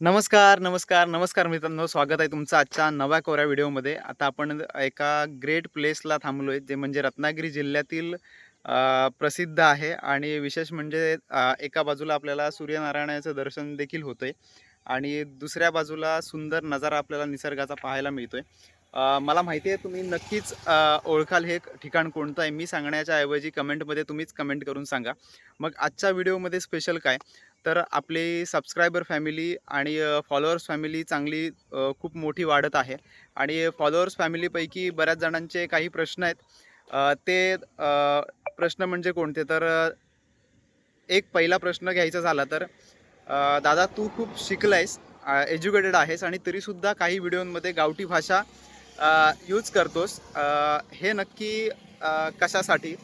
नमस्कार, नमस्कार, नमस्कार मित्रांनो. स्वागत आहे तुमचं आजच्या नव्या कोऱ्या व्हिडिओमध्ये. आता आपण एका ग्रेट प्लेसला थांबलो आहे जे म्हणजे रत्नागिरी जिल्ह्यातील प्रसिद्ध आहे आणि विशेष म्हणजे एका बाजूला आपल्याला सूर्यनारायणाचं दर्शन देखील होतं आहे आणि दुसऱ्या बाजूला सुंदर नजारा आपल्याला निसर्गाचा पाहायला मिळतो आहे मला माहिती आहे तुम्ही नक्कीच ओळखाल हे ठिकाण कोणतं आहे. मी सांगण्याच्या ऐवजी कमेंटमध्ये तुम्हीच कमेंट करून सांगा. मग आजच्या व्हिडिओमध्ये स्पेशल काय? तर आपली सबस्क्रायबर फॅमिली आणि फॉलोअर्स फॅमिली चांगली खूप मोठी वाढत आहे आणि फॉलोअर्स फॅमिलीपैकी बऱ्याच जणांचे काही प्रश्न आहेत. ते प्रश्न म्हणजे कोणते? तर एक पहिला प्रश्न घ्यायचा झाला तर दादा तू खूप शिकलायस, एज्युकेटेड आहेस आणि तरीसुद्धा काही व्हिडिओमध्ये गावठी भाषा यूज करतोस. हे नक्की कशासाठी?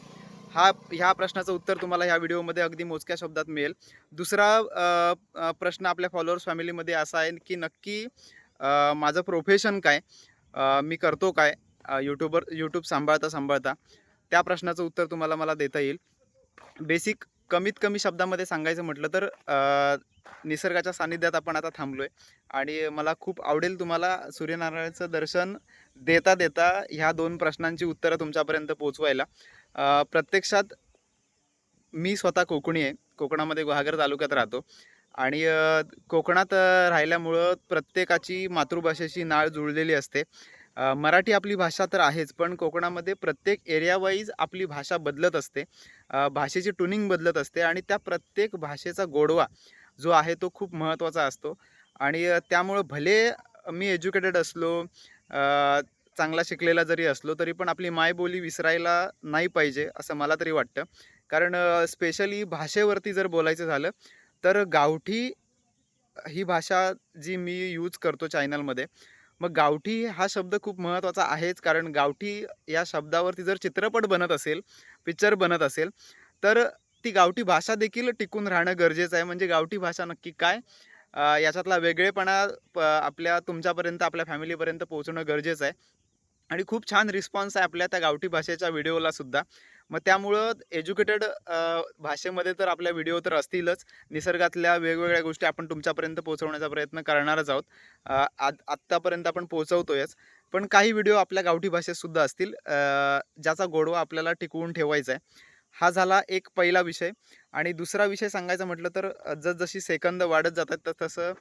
हा ह्या प्रश्नाचं उत्तर तुम्हाला ह्या व्हिडिओमध्ये अगदी मोजक्या शब्दात मिळेल. दुसरा प्रश्न आपल्या फॉलोअर्स फॅमिलीमध्ये असा आहे की नक्की माझं प्रोफेशन काय? मी करतो काय? यूट्यूबर यूट्यूब सांभाळता-सांभाळता. त्या प्रश्नाचं उत्तर तुम्हाला मला देता येईल. बेसिक कमीत कमी शब्दामध्ये सांगायचं म्हटलं तर निसर्गाच्या सानिध्यात आपण आता थांबलो आहे आणि मला खूप आवडेल तुम्हाला सूर्यनारायणाचं दर्शन देता-देता ह्या दोन प्रश्नांची उत्तरं तुमच्यापर्यंत पोहोचवायला. प्रत्यक्षात मी स्वतः कोकणी आहे. कोकणामध्ये गुहागर तालुक्यात राहतो आणि कोकणात राहिल्यामुळं प्रत्येकाची मातृभाषेशी नाळ जुळलेली असते. मराठी आपली भाषा तर आहेच, पण कोकणामध्ये प्रत्येक एरियावाईज आपली भाषा बदलत असते. भाषेची टुनिंग बदलत असते आणि त्या प्रत्येक भाषेचा गोडवा जो आहे तो खूप महत्त्वाचा असतो आणि त्यामुळं भले मी एज्युकेटेड असलो, चांगला शिकलेला जरी असलो, तरी पण आपली मायबोली विसरायला नाही पाहिजे, असं मला तरी वाटतं. कारण स्पेशली भाषेवरती जर बोलायचं झालं, तर गावठी ही भाषा जी मी यूज करतो चॅनलमध्ये, मग गावठी हा शब्द खूप महत्त्वाचा आहेच. कारण गावठी या शब्दावरती जर चित्रपट बनत असेल, पिक्चर बनत असेल, तर ती गावठी भाषा देखील टिकून राहणं गरजेचं आहे. म्हणजे गावठी भाषा नक्की काय? याच्यातला वेगळेपणा प आपल्या तुमच्यापर्यंत, आपल्या फॅमिलीपर्यंत पोहोचणं गरजेचं आहे. आणि खूप छान रिस्पॉन्स आहे आपल्या त्या गावठी भाषेच्या व्हिडिओला सुद्धा. मग त्यामुळं एज्युकेटेड भाषेमध्ये तर आपल्या व्हिडिओ तर असतीलच. निसर्गातल्या वेगवेगळ्या गोष्टी आपण तुमच्यापर्यंत पोहोचवण्याचा प्रयत्न करणारच आहोत. आद आत आत्तापर्यंत आपण पोहोचवतोयच. पण काही व्हिडिओ आपल्या गावठी भाषेत सुद्धा असतील ज्याचा गोडवा आपल्याला टिकवून ठेवायचा आहे. हा झाला एक पहिला विषय. आणि दुसरा विषय सांगायचा म्हटलं तर जसजशी सेकंद वाढत जातात तर तसं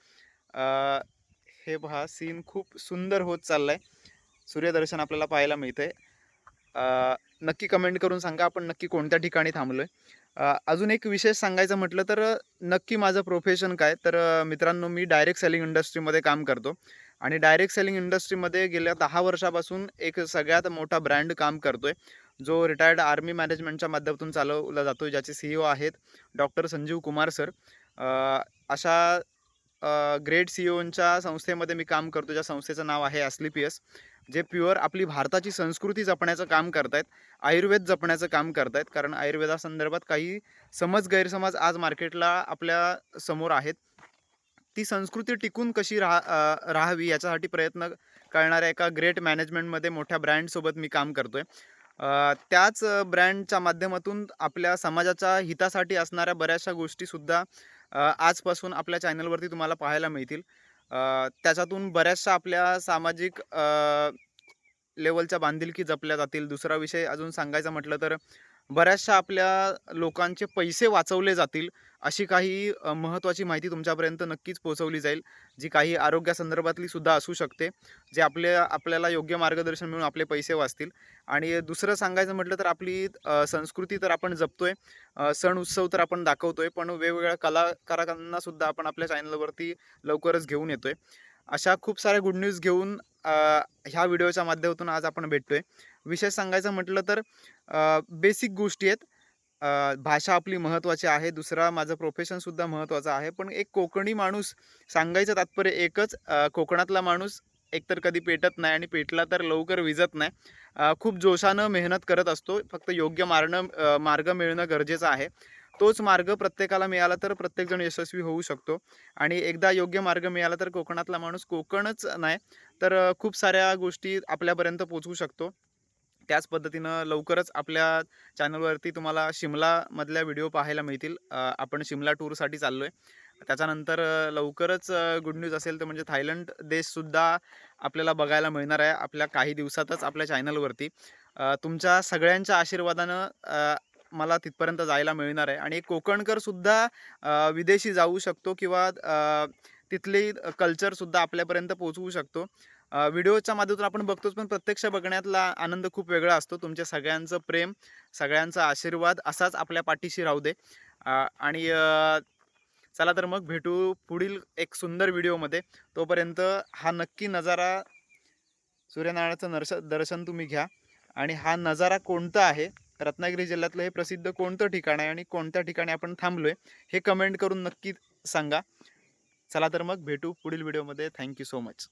हे पहा सीन खूप सुंदर होत चाललं आहे सूर्यदर्शन आपल्याला पाहायला मिळतं आहे नक्की कमेंट करून सांगा आपण नक्की कोणत्या ठिकाणी थांबलो आहे अजून एक विशेष सांगायचं म्हटलं तर नक्की माझं प्रोफेशन काय? तर मित्रांनो मी डायरेक्ट सेलिंग इंडस्ट्रीमध्ये काम करतो. आणि डायरेक्ट सेलिंग इंडस्ट्रीमध्ये गेल्या दहा वर्षापासून एक सगळ्यात मोठा ब्रँड काम करतो आहे जो रिटायर्ड आर्मी मॅनेजमेंटच्या माध्यमातून चालवला जातो ज्याचे सी ओ आहेत डॉक्टर संजीव कुमार सर. अशा ग्रेट सी ओंच्या संस्थेमध्ये मी काम करतो. ज्या संस्थेचं नाव आहे ॲस्क्लेपियस. जे प्युअर आपली भारताची संस्कृती जपण्याचं काम करतायत. आयुर्वेद जपण्याचं काम करतायत. कारण आयुर्वेदासंदर्भात काही समज गैरसमज आज मार्केटला आपल्यासमोर आहेत. ती संस्कृती टिकून कशी राहा राहावी याच्यासाठी प्रयत्न करणाऱ्या एका ग्रेट मॅनेजमेंटमध्ये मोठ्या ब्रँडसोबत मी काम करतो आहे त्याच ब्रँडच्या माध्यमातून आपल्या समाजाच्या हितासाठी असणाऱ्या बऱ्याचशा गोष्टीसुद्धा आजपासून आपल्या चॅनलवरती तुम्हाला पाहायला मिळतील. त्याच्यातून बऱ्याचशा आपल्या सामाजिक लेवलच्या बांधिलकी जपल्या जातील. दुसरा विषय अजून सांगायचा म्हटलं तर बऱ्याचशा आपल्या लोकांचे पैसे वाचवले जातील. अशी काही महत्त्वाची माहिती तुमच्यापर्यंत नक्कीच पोहोचवली जाईल. जी काही आरोग्यासंदर्भातली सुद्धा असू शकते. जे आपल्या आपल्याला योग्य मार्गदर्शन मिळून आपले पैसे वाचतील. आणि दुसरं सांगायचं म्हटलं तर आपली संस्कृती तर आपण जपतो आहे सण उत्सव तर आपण दाखवतो आहे पण वेगवेगळ्या कलाकारांना सुद्धा आपण आपल्या चॅनलवरती लवकरच घेऊन येतो आहे अशा खूप साऱ्या गुड न्यूज घेऊन ह्या व्हिडिओच्या माध्यमातून आज आपण भेटतो आहे विशेष सांगायचं म्हटलं तर बेसिक गोष्टी आहेत. भाषा आपली महत्त्वाची आहे. दुसरा माझं प्रोफेशनसुद्धा महत्त्वाचं आहे. पण एक कोकणी माणूस सांगायचं तात्पर्य एकच कोकणातला माणूस एकतर कधी पेटत नाही आणि पेटला तर लवकर विझत नाही. खूप जोशानं मेहनत करत असतो. फक्त योग्य मारणं मार्ग मिळणं गरजेचं आहे. तोच मार्ग प्रत्येकाला मिळाला तर प्रत्येकजण यशस्वी होऊ शकतो आणि एकदा योग्य मार्ग मिळाला तर कोकणातला माणूस कोकणच नाही तर खूप साऱ्या गोष्टी आपल्यापर्यंत पोचवू शकतो. त्याच पद्धतीनं लवकरच आपल्या चॅनलवरती तुम्हाला शिमलामधल्या व्हिडिओ पाहायला मिळतील. आपण शिमला टूरसाठी चाललो आहे त्याच्यानंतर लवकरच गुड न्यूज असेल तर म्हणजे थायलंड देशसुद्धा आपल्याला बघायला मिळणार आहे आपल्या काही दिवसातच आपल्या चॅनलवरती तुमच्या सगळ्यांच्या आशीर्वादानं मला तिथपर्यंत जायला मिळणार आहे. आणि एक कोकणकरसुद्धा विदेशी जाऊ शकतो किंवा तिथली कल्चरसुद्धा आपल्यापर्यंत पोहोचवू शकतो. व्हिडिओच्या माध्यमातून आपण बघतोच पण प्रत्यक्ष बघण्यातला आनंद खूप वेगळा असतो. तुमच्या सगळ्यांचं प्रेम सगळ्यांचा आशीर्वाद असाच आपल्या पाठीशी राहू दे. आणि चला तर मग भेटू पुढील एक सुंदर व्हिडिओमध्ये. तोपर्यंत हा नक्की नजारा सूर्यनारायणाचं नर्श दर्शन तुम्ही घ्या. आणि हा नजारा कोणता आहे? रत्नागिरी जिल्ह्यातलं हे प्रसिद्ध कोणतं ठिकाण आहे आणि कोणत्या ठिकाणी आपण थांबलोय हे कमेंट करून नक्की सांगा. चला तर मग भेटू पुढील व्हिडिओमध्ये थँक्यू सो मच